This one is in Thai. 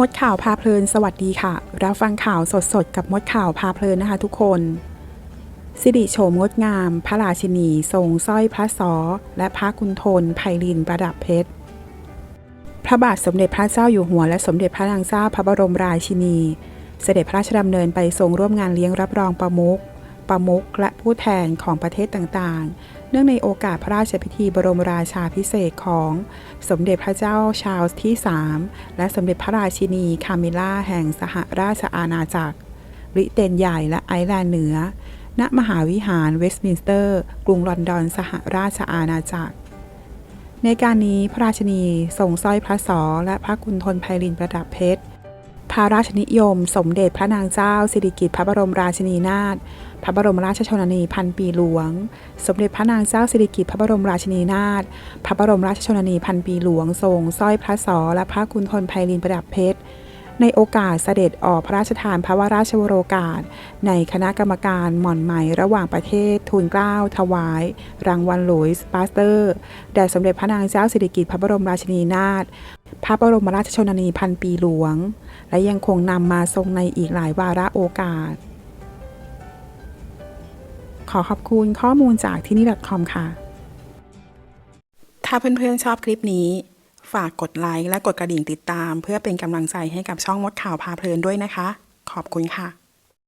มดข่าวพาเพลินสวัสดีค่ะ รับฟังข่าวสดๆ กับมดข่าวพาเพลินนะคะทุกคน สิริโฉมงดงาม พระราชินี ทรงสร้อยพระสอ และพระกุณฑลไพลินประดับเพชร พระบาทสมเด็จพระเจ้าอยู่หัว และสมเด็จพระนางเจ้าพระบรมราชินี เสด็จพระราชดำเนินไปทรงร่วมงานเลี้ยงรับรองประมุขประมุขและผู้แทนของประเทศต่างๆ เนื่องในโอกาสพระราชพิธีบรมราชาพิเศษของ สมเด็จพระเจ้าชาลส์ที่ 3 และสมเด็จพระราชินีคามิล่าแห่งสหราชอาณาจักรบริเตนใหญ่และไอร์แลนด์เหนือ ณ มหาวิหารเวสต์มินสเตอร์ กรุงลอนดอนสหราชอาณาจักร ในการนี้พระราชนีทรงสร้อยพระสอและพระกุณฑลไพลินประดับเพชร พระราชนิยม สมเด็จพระนางเจ้า สิริกิติ์พระบรมราชินีนาถ พระบรมราชชนนีพันปีหลวง สมเด็จพระนางเจ้าสิริกิติ์พระบรมราชินีนาถ พระบรมราชชนนีพันปีหลวง ทรงสร้อยพระสอและพระกุณฑลไพลินประดับเพชร ในโอกาสเสด็จออกพระราชทานพระวราชวโรกาส ในคณะกรรมการหม่อนไหม่ระหว่างประเทศ ทูลเกล้า ถวาย รางวัลหลุยส์ปาสเตอร์ แด่สมเด็จพระนางเจ้าสิริกิติ์พระบรมราชินีนาถ พระบรมราชชนนีพันปีหลวง และยังคงนำมาทรงในอีกหลายวาระโอกาส ขอขอบคุณข้อมูลจากที่นี่ .com ค่ะ ถ้าเพื่อนๆชอบคลิปนี้ ฝากกดไลค์และกดกระดิ่งติดตาม เพื่อเป็นกำลังใจให้กับช่องมดข่าวพาเพลินด้วยนะคะ ขอบคุณค่ะ